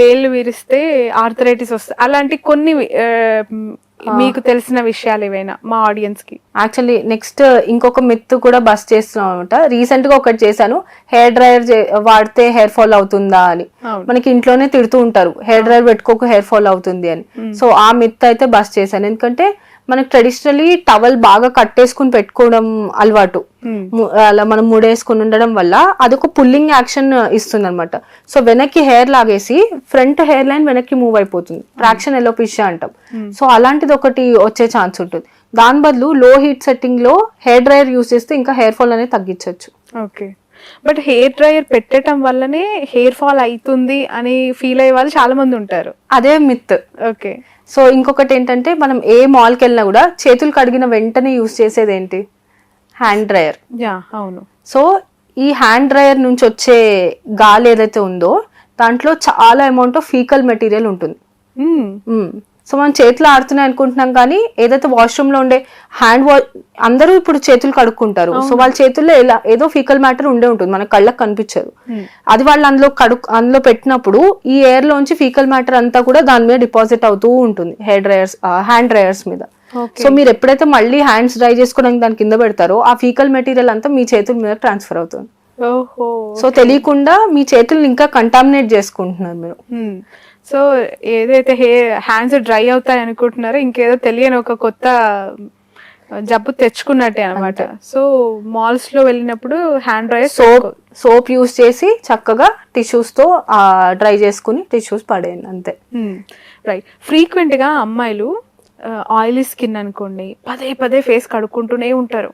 వేళ్ళు విరిస్తే ఆర్థరైటిస్ వస్తుంది. అలాంటి కొన్ని మీకు తెలిసిన విషయాలు ఏవైనా మా ఆడియన్స్కి యాక్చువల్లీ నెక్స్ట్ ఇంకొక మిత్ కూడా బస్ చేస్తున్నాం అనమాట. రీసెంట్గా ఒకటి చేశాను. హెయిర్ డ్రైయర్ వాడితే హెయిర్ ఫాల్ అవుతుందా అని. మనకి ఇంట్లోనే తిడుతూ ఉంటారు. హెయిర్ డ్రైయర్ పెట్టుకోక హెయిర్ ఫాల్ అవుతుంది అని. సో ఆ మిత్ అయితే బస్ చేశాను. ఎందుకంటే మనకి ట్రెడిషనలీ టవల్ బాగా కట్టేసుకుని పెట్టుకోవడం అలవాటు. Hmm. అలా మనం ముడేసుకుని ఉండడం వల్ల అదొక పుల్లింగ్ యాక్షన్ ఇస్తుంది అనమాట సో వెనక్కి హెయిర్ లాగేసి ఫ్రంట్ హెయిర్ లైన్ వెనక్కి మూవ్ అయిపోతుంది. ట్రాక్షన్ ఎలోపిషియా అంటాం. సో అలాంటిది ఒకటి వచ్చే ఛాన్స్ ఉంటుంది. దాని బదులు లో హీట్ సెట్టింగ్లో హెయిర్ డ్రైయర్ యూస్ చేస్తే ఇంకా హెయిర్ ఫాల్ అనేది తగ్గించవచ్చు ఓకే బట్ హెయిర్ డ్రైయర్ పెట్టడం వల్లనే హెయిర్ ఫాల్ అవుతుంది అని ఫీల్ అయ్యే వాళ్ళు చాలా మంది ఉంటారు. అదే మిత్ ఓకే సో ఇంకొకటి ఏంటంటే మనం ఏ మాల్కి వెళ్ళినా కూడా చేతులు కడిగిన వెంటనే యూస్ చేసేది ఏంటి హ్యాండ్ డ్రైయర్ యా అవును. సో ఈ హ్యాండ్ డ్రైయర్ నుంచి వచ్చే గాలి ఏదైతే ఉందో దాంట్లో చాలా అమౌంట్ ఆఫ్ ఫీకల్ మెటీరియల్ ఉంటుంది. సో మనం చేతులు ఆడుతున్నాయి అనుకుంటున్నాం కానీ ఏదైతే వాష్రూమ్లో ఉండే హ్యాండ్ వాష్ అందరూ ఇప్పుడు చేతులు కడుక్కుంటారు. సో వాళ్ళ చేతుల్లో ఎలా ఏదో ఫీకల్ మ్యాటర్ ఉండే ఉంటుంది. మన కళ్ళకి కనిపించదు. Hmm. అది వాళ్ళు అందులో కడు అందులో పెట్టినప్పుడు ఈ ఎయిర్ లోంచి ఫీకల్ మ్యాటర్ అంతా కూడా దాని మీద డిపాజిట్ అవుతూ ఉంటుంది. హెయిర్ డ్రైయర్స్ హ్యాండ్ డ్రైయర్స్ మీద. సో మీరు ఎప్పుడైతే మళ్ళీ హ్యాండ్స్ డ్రై చేసుకోవడానికి దాని కింద పెడతారో ఆ ఫీకల్ మెటీరియల్ అంతా మీ చేతుల మీద ట్రాన్స్ఫర్ అవుతుంది. సో తెలియకుండా మీ చేతుల్ని ఇంకా కంటామినేట్ చేసుకుంటున్నారు మీరు. మ్మ్. సో ఏదైతే హెయిర్ హ్యాండ్స్ డ్రై అవుతాయి అనుకుంటున్నారో ఇంకేదో తెలియని ఒక కొత్త జబ్బు తెచ్చుకున్నట్టే అనమాట సో మాల్స్లో వెళ్ళినప్పుడు hand dry soap soap use చేసి చక్కగా టిష్యూస్తో డ్రై చేసుకుని టిష్యూస్ పడేయండి అంతే. రైట్ ఫ్రీక్వెంట్గా అమ్మాయిలు ఆయిలీ స్కిన్ అనుకోండి పదే పదే ఫేస్ కడుక్కుంటూనే ఉంటారు.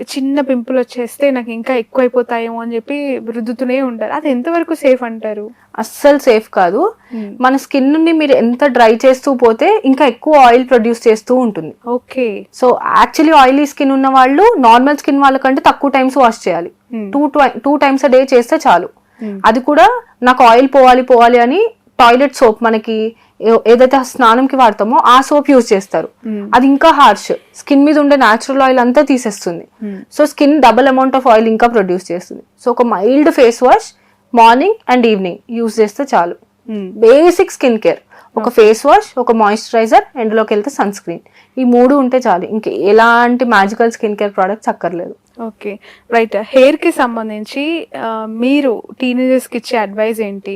చిన్న పింపుల్ వచ్చేస్తే నాకు ఇంకా ఎక్కువైపోతాయేమో అని చెప్పి రుద్దుతూనే ఉంటారు. అది ఎంతవరకు సేఫ్ అంటారు? అస్సలు సేఫ్ కాదు. మన స్కిన్ నుండి మీరు ఎంత డ్రై చేస్తూ పోతే ఇంకా ఎక్కువ ఆయిల్ ప్రొడ్యూస్ చేస్తూ ఉంటుంది. Okay so actually oily skin ఉన్న వాళ్ళు నార్మల్ స్కిన్ వాళ్ళకంటే తక్కువ టైమ్స్ వాష్ చేయాలి. Hmm. Two two times a day చేస్తే చాలు. Hmm. అది కూడా నాకు ఆయిల్ పోవాలి పోవాలి అని టాయిలెట్ సోప్ మనకి ఏదైతే స్నానంకి వాడతామో ఆ సోప్ యూజ్ చేస్తారు. అది ఇంకా హార్ష్. స్కిన్ మీద ఉండే న్యాచురల్ ఆయిల్ అంతా తీసేస్తుంది. So skin double amount of oil ఇంకా ప్రొడ్యూస్ చేస్తుంది. సో ఒక mild face wash morning and evening use చేస్తే చాలు. Basic skin care. ఒక ఫేస్ వాష్ ఒక మాయిశ్చరైజర్ ఎండలోకి వెళ్తే సన్ స్క్రీన్ ఈ మూడు ఉంటే చాలు. ఇంక ఎలాంటి మ్యాజికల్ స్కిన్ కేర్ ప్రోడక్ట్స్ అక్కర్లేదు. ఓకే. రైట్. హెయిర్కి సంబంధించి మీరు టీనేజర్స్కి ఇచ్చే అడ్వైస్ ఏంటి?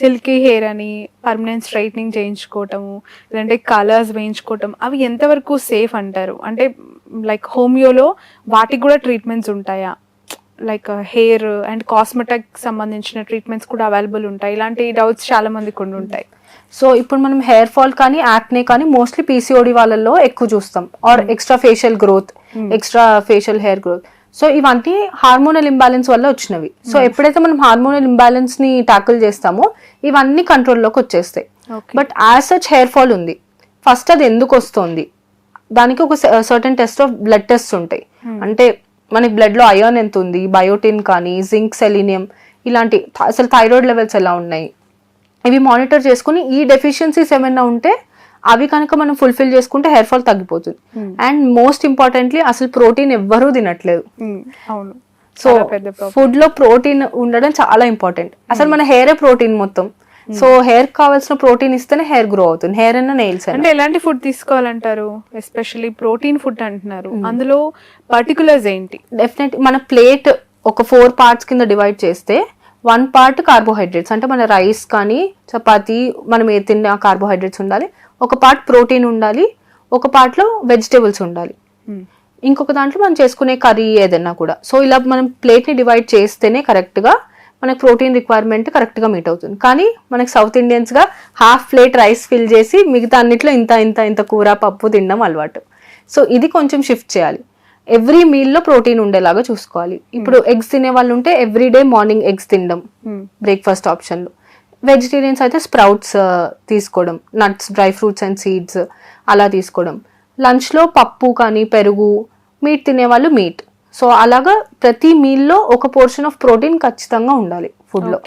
సిల్కీ హెయిర్ అని పర్మనెంట్ స్ట్రైట్నింగ్ చేయించుకోవటము లేదంటే కలర్స్ వేయించుకోవటం అవి ఎంతవరకు సేఫ్ అంటారు? అంటే లైక్ హోమియోలో వాటికి కూడా ట్రీట్మెంట్స్ ఉంటాయా? లైక్ హెయిర్ అండ్ కాస్మెటిక్ సంబంధించిన ట్రీట్మెంట్స్ కూడా అవైలబుల్ ఉంటాయి. ఇలాంటి డౌట్స్ చాలా మందికి ఉండి ఉంటాయి సో ఇప్పుడు మనం హెయిర్ ఫాల్ కానీ యాక్నే కానీ మోస్ట్లీ పీసీఓడి వాళ్ళల్లో ఎక్కువ చూస్తాం. Or extra facial growth extra facial hair growth so ఇవన్నీ హార్మోనల్ ఇంబ్యాలెన్స్ వల్ల వచ్చినవి. సో ఎప్పుడైతే మనం హార్మోనల్ ఇంబ్యాలెన్స్ని టాకిల్ చేస్తామో ఇవన్నీ కంట్రోల్లోకి వచ్చేస్తాయి. But as such hair fall ఉంది ఫస్ట్ అది ఎందుకు వస్తుంది? దానికి ఒక certain test of blood test ఉంటాయి. అంటే మనకి బ్లడ్లో అయాన్ ఎంత ఉంది? బయోటిన్ కానీ జింక్ సెలీనియం ఇలాంటి అసలు థైరాయిడ్ లెవెల్స్ ఎలా ఉన్నాయి? ఇవి మానిటర్ చేసుకుని ఈ డెఫిషియన్సీస్ ఏమైనా ఉంటే అవి కనుక మనం ఫుల్ఫిల్ చేసుకుంటే హెయిర్ ఫాల్ తగ్గిపోతుంది. అండ్ మోస్ట్ ఇంపార్టెంట్లీ అసలు ప్రోటీన్ ఎవ్వరూ తినట్లేదు. Hmm. అవును. So problem. ఫుడ్లో ప్రోటీన్ ఉండడం చాలా ఇంపార్టెంట్ అసలు మన హెయిరే ప్రోటీన్ మొత్తం. సో హెయిర్ కావాల్సిన ప్రోటీన్ ఇస్తేనే హెయిర్ గ్రో అవుతుంది. హెయిర్ అన్న నెయిల్స్ అంటే ఎలాంటి ఫుడ్ తీసుకోవాలంటారు? ఎస్పెషల్లీ ప్రోటీన్ ఫుడ్ అంటున్నారు. అందులో పర్టికులర్స్ ఏంటి? డెఫినెట్ మన ప్లేట్ ఒక ఫోర్ పార్ట్స్ కింద డివైడ్ చేస్తే వన్ పార్ట్ కార్బోహైడ్రేట్స్. అంటే మన రైస్ కానీ చపాతి మనం ఏ తిన్న కార్బోహైడ్రేట్స్ ఉండాలి. ఒక పార్ట్ ప్రోటీన్ ఉండాలి. ఒక part లో వెజిటేబుల్స్ ఉండాలి. Hmm. ఇంకొక దాంట్లో మనం చేసుకునే కర్రీ ఏదైనా కూడా. సో ఇలా మనం ప్లేట్ని డివైడ్ చేస్తేనే కరెక్ట్గా మనకి ప్రోటీన్ రిక్వైర్మెంట్ కరెక్ట్గా మీట్ అవుతుంది. కానీ మనకి సౌత్ ఇండియన్స్గా హాఫ్ ప్లేట్ రైస్ ఫిల్ చేసి మిగతా అన్నిట్లో ఇంత ఇంత ఇంత కూర పప్పు తినడం అలవాటు. సో ఇది కొంచెం షిఫ్ట్ చేయాలి. ఎవ్రీ మీల్లో ప్రోటీన్ ఉండేలాగా చూసుకోవాలి. ఇప్పుడు ఎగ్స్ తినే వాళ్ళు ఉంటే ఎవ్రీ డే మార్నింగ్ ఎగ్స్ తినడం Hmm. బ్రేక్ఫాస్ట్ ఆప్షన్లో. వెజిటేరియన్స్ అయితే స్ప్రౌట్స్ తీసుకోవడం. Nuts dry fruits and seeds అలా తీసుకోవడం. లంచ్లో పప్పు కానీ పెరుగు మీట్ తినేవాళ్ళు మీట్. సో అలాగా ప్రతి మీల్లో ఒక పోర్షన్ ఆఫ్ ప్రోటీన్ ఖచ్చితంగా ఉండాలి ఫుడ్లో.